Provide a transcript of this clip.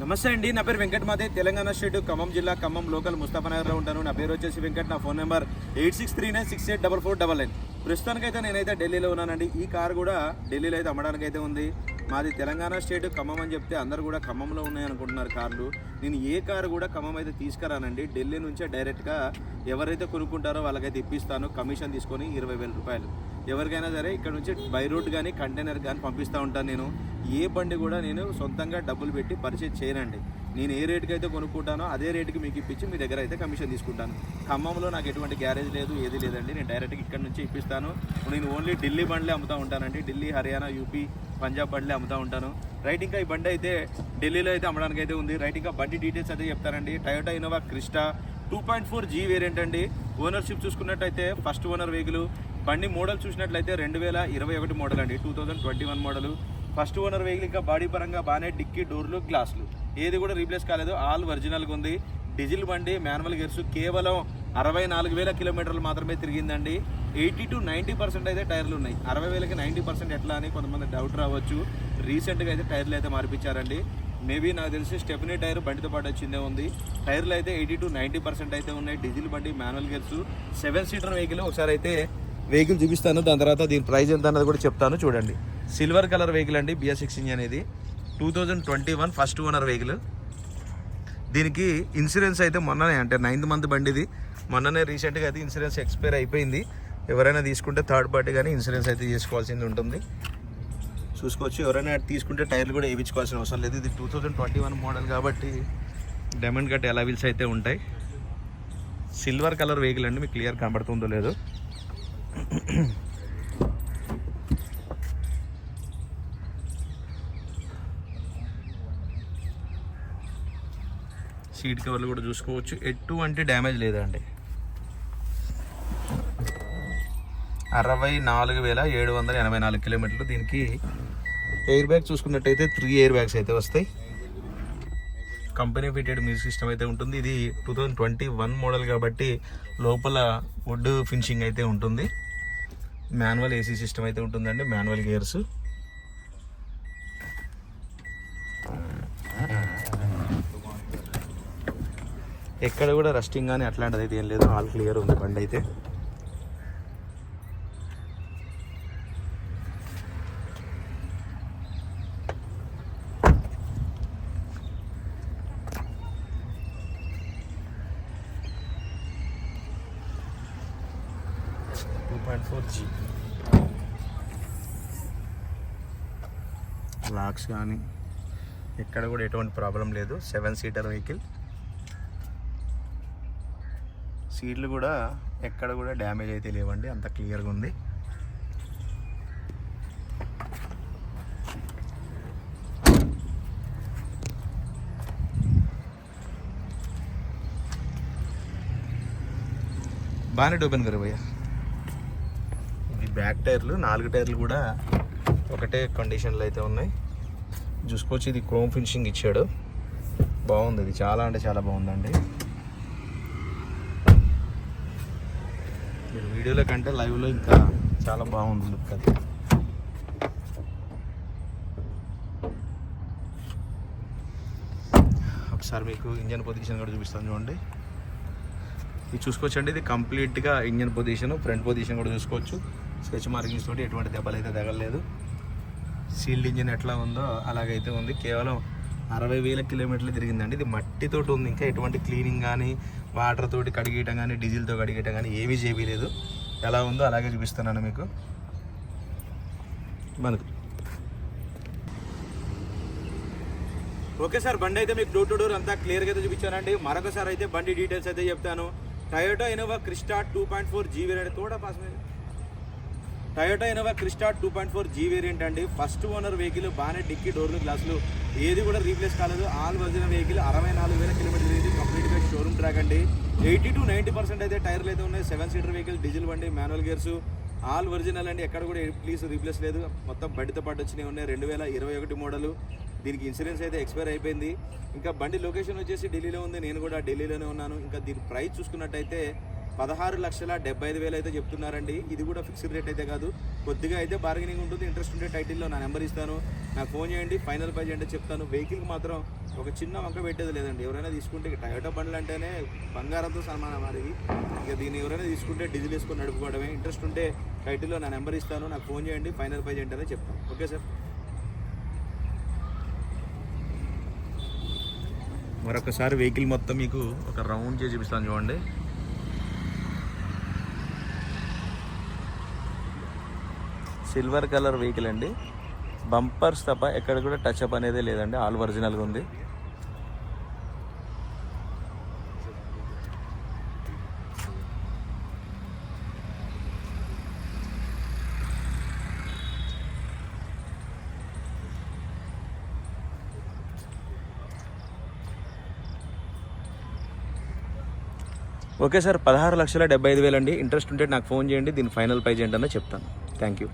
నమస్తే అండి నా పేరు వెంకట్ మాదే. తెలంగాణ స్టేట్ ఖమ్మం జిల్లా ఖమ్మం లోకల్ ముస్తాఫానగర్లో ఉంటాను. నా పేరు వచ్చేసి వెంకట్ నా phone number eight six three nine six eight double four double nine. ప్రస్తుతానికైతే నేనైతే ఢిల్లీలో ఉన్నానండి. ఈ కార్ కూడా ఢిల్లీలో అయితే అమ్మడానికి అయితే ఉంది. మాది తెలంగాణ స్టేట్ ఖమ్మం అని చెప్తే అందరు కూడా ఖమ్మంలో ఉన్నాయి అనుకుంటున్నారు కార్లు. నేను ఏ కారు కూడా ఖమ్మం అయితే తీసుకురానండి. ఢిల్లీ నుంచే డైరెక్ట్గా ఎవరైతే కొనుక్కుంటారో వాళ్ళకైతే ఇప్పిస్తాను. కమిషన్ తీసుకొని ఇరవై వేల రూపాయలు. ఎవరికైనా సరే ఇక్కడ నుంచి బై రోడ్ కానీ కంటైనర్ కానీ పంపిస్తూ ఉంటాను నేను. ఏ బండి కూడా నేను సొంతంగా డబ్బులు పెట్టి పరిచయం చేయనండి. నేను ఏ రేటుకి అయితే కొనుక్కుంటానో అదే రేటుకి మీకు ఇప్పించి మీ దగ్గర అయితే కమిషన్ తీసుకుంటాను. ఖమ్మంలో నాకు ఎటువంటి గ్యారేజ్ లేదు ఏది లేదండి. నేను డైరెక్ట్గా ఇక్కడ నుంచి ఇప్పిస్తాను. నేను ఓన్లీ ఢిల్లీ బండ్లే అమ్ముతూ ఉంటానండి. ఢిల్లీ హర్యానా యూపీ పంజాబ్ బండ్లే అమ్ముతూ ఉంటాను. రైట్ ఇంకా ఈ బండి అయితే ఢిల్లీలో అయితే అమ్మడానికి అయితే ఉంది. రైట్ ఇంకా బండి డీటెయిల్స్ అయితే చెప్తానండి. Toyota Innova Crysta two point four G variant అండి. ఓనర్షిప్ చూసుకున్నట్టయితే ఫస్ట్ ఓనర్ వెహికల్ బండి మోడల్ చూసినట్లయితే రెండు వేల ఇరవై ఒకటి మోడల్ అండి. Two thousand twenty one model first owner vehicle ఇంకా బాడీ పరంగా బాగానే డిక్కీ డోర్లు గ్లాసులు. ఏది కూడా రీప్లేస్ కాలేదు. ఆల్ ఒరిజినల్గా ఉంది. డీజిల్ బండి మాన్యువల్ గేర్స్ కేవలం అరవై నాలుగు వేల కిలోమీటర్లు మాత్రమే తిరిగిందండి. ఎయిటీ టు నైంటీ పర్సెంట్ అయితే టైర్లు ఉన్నాయి. అరవై వేలకి నైంటీ పర్సెంట్ ఎట్లా అని కొంతమంది డౌట్ రావచ్చు. రీసెంట్గా అయితే టైర్లు అయితే మార్పించారండి. మేబీ నాకు తెలిసి స్టెఫినీ టైర్ బండితో పాటు వచ్చిందే ఉంది. టైర్లు అయితే ఎయిటీ టు నైంటీ పర్సెంట్ అయితే ఉన్నాయి. డీజిల్ బండి manual gears seven seater vehicle. ఒకసారి అయితే వెహికల్ చూపిస్తాను. దాని తర్వాత దీని ప్రైస్ ఎంత అన్నది కూడా చెప్తాను. చూడండి. సిల్వర్ కలర్ వెహికల్ అండి బిఎస్ సిక్స్ ఇంజిన్ అనేది. Two thousand twenty one first owner vehicle దీనికి ఇన్సూరెన్స్ అయితే మొన్ననే అంటే నైన్త్ మంత్ బండిది. మొన్ననే రీసెంట్గా అయితే ఇన్సూరెన్స్ ఎక్స్పైర్ అయిపోయింది. ఎవరైనా తీసుకుంటే థర్డ్ పార్టీ కానీ ఇన్సూరెన్స్ అయితే చేసుకోవాల్సింది ఉంటుంది. చూసుకోవచ్చు ఎవరైనా తీసుకుంటే టైర్లు కూడా వేయించుకోవాల్సిన అవసరం లేదు. ఇది two thousand twenty one model కాబట్టి డైమండ్ కట్ ఎలా వీల్స్ అయితే ఉంటాయి. సిల్వర్ కలర్ వెహికల్ అండి మీకు క్లియర్ కనబడుతుందో లేదో. సీట్ కవర్లు కూడా చూసుకోవచ్చు. ఎటువంటి డ్యామేజ్ లేదండి. అరవై నాలుగు వేల ఏడు వందల ఎనభై నాలుగు కిలోమీటర్లు దీనికి ఎయిర్ బ్యాగ్ చూసుకున్నట్టయితే త్రీ ఎయిర్ బ్యాగ్స్ అయితే వస్తాయి. కంపెనీ ఫిటెడ్ మ్యూజిక్ సిస్టమ్ అయితే ఉంటుంది. ఇది two thousand twenty one model కాబట్టి లోపల వుడ్ ఫినిషింగ్ అయితే ఉంటుంది. మాన్యువల్ ఏసీ సిస్టమ్ అయితే ఉంటుందండి. Manual gears. ఎక్కడ కూడా రస్టింగ్ కానీ అట్లాంటిది అయితే ఏం లేదు. ఆల్ క్లియర్ ఉంది బండి అయితే. టూ పాయింట్ ఫోర్ జీ లాక్స్ కానీ ఎక్కడ కూడా ఎటువంటి ప్రాబ్లం లేదు. సెవెన్ సీటర్ వెహికల్ సీట్లు కూడా ఎక్కడ కూడా డ్యామేజ్ అయితే లేవండి అంత క్లియర్గా ఉంది. బాగానే ఓపెన్ గారు భయ్యా. ఇది బ్యాక్ టైర్లు నాలుగు టైర్లు కూడా ఒకటే కండిషన్లో అయితే ఉన్నాయి. చూసుకోవచ్చు ఇది క్రోమ్ ఫినిషింగ్ ఇచ్చాడు. బాగుంది ఇది చాలా అంటే చాలా బాగుందండి. వీడియోలో కంటే లైవ్లో ఇంకా చాలా బాగుంది లుక్ అది. ఒకసారి మీకు ఇంజన్ పొజిషన్ కూడా చూపిస్తాను చూడండి. ఇది చూసుకోవచ్చండి ఇది కంప్లీట్గా ఇంజన్ పొజిషన్ ఫ్రంట్ పొజిషన్ కూడా చూసుకోవచ్చు. స్కెచ్ మార్కింగ్స్ తోటి ఎటువంటి దెబ్బలు అయితే తగలలేదు. సీల్డ్ ఇంజిన్ ఎట్లా ఉందో అలాగైతే ఉంది. కేవలం అరవై వేల కిలోమీటర్లు తిరిగిందండి. ఇది మట్టితోటి ఉంది. ఇంకా ఎటువంటి క్లీనింగ్ కానీ వాటర్ తోటి కడిగేయటం కానీ డీజిల్తో కడిగేయటం కానీ ఏమీ చేయలేదు ఎలా ఉందో అలాగే చూపిస్తున్నాను మీకు. మనకు. ఓకే సార్ బండి అయితే మీకు డోర్ టు డోర్ అంతా క్లియర్గా అయితే చూపించానండి. మరొకసారి అయితే బండి డీటెయిల్స్ అయితే చెప్తాను. Toyota Innova Crysta two point four GB variant తోడా పాస్ మీద Toyota Innova Crysta two point four G variant అండి. ఫస్ట్ ఓనర్ వెహికల్ బాగానే డిక్కీ డోర్లు గ్లాసులు ఏది కూడా రీప్లేస్ కాలేదు. ఆల్ వర్జన్ వెహికల్ అరవై నాలుగు వేల కిలోమీటర్లు ఇది కంప్లీట్గా షోరూమ్ ట్రాక్ అండి. ఎయిటీ టు నైంటీ పర్సెంట్ అయితే టైర్లు అయితే ఉన్నాయి. సెవెన్ సీటర్ వెహికల్ డీజిల్ బండి మాన్యువల్ గేర్స్ ఆల్ ఒరిజినల్ అండి. ఎక్కడ కూడా ప్లీజ్ రీప్లేస్ లేదు. మొత్తం బండితో పాటు వచ్చినవి ఉన్నాయి. రెండు వేల ఇరవై ఒకటి మోడలు దీనికి ఇన్సూరెన్స్ అయితే ఎక్స్పైర్ అయిపోయింది. ఇంకా బండి లొకేషన్ వచ్చేసి ఢిల్లీలో ఉంది. నేను కూడా ఢిల్లీలోనే ఉన్నాను. ఇంకా దీని ప్రైస్ చూసుకున్నట్టయితే పదహారు లక్షల డెబ్బై ఐదు వేలు అయితే చెప్తున్నారండి. ఇది కూడా ఫిక్స్డ్ రేట్ అయితే కాదు. కొద్దిగా అయితే బార్గెనింగ్ ఉంటుంది. ఇంట్రెస్ట్ ఉంటే టైటిల్లో నా నెంబర్ ఇస్తాను. నాకు ఫోన్ చేయండి ఫైనల్ ప్రైజ్ అంటే చెప్తాను. వెహికల్కి మాత్రం ఒక చిన్న వంక పెట్టేది లేదండి. ఎవరైనా తీసుకుంటే టయోటా బండ్లు అంటేనే బంగారంతో సమానం అది. ఇక దీన్ని ఎవరైనా తీసుకుంటే డీజిల్ వేసుకొని నడుపుకోవడమే. ఇంట్రెస్ట్ ఉంటే టైటిల్లో నా నెంబర్ ఇస్తాను. నాకు ఫోన్ చేయండి ఫైనల్ ప్రైజ్ ఏంటనే చెప్తాను. Okay sir. మరొకసారి వెహికల్ మొత్తం మీకు ఒక రౌండ్ చేసి చూపిస్తాను చూడండి. సిల్వర్ కలర్ వెహికల్ అండి. బంపర్స్ తప్ప ఎక్కడ కూడా టచ్ అప్ అనేది లేదండి. ఆల్ ఒరిజినల్గా ఉంది. ఓకే సార్ పదహారు లక్షల డెబ్బై ఐదు వేలు అండి ఇంట్రెస్ట్ ఉంటే నాకు ఫోన్ చేయండి. దీని ఫైనల్ ప్రైజ్ ఏంటన్నా చెప్తాను. Thank you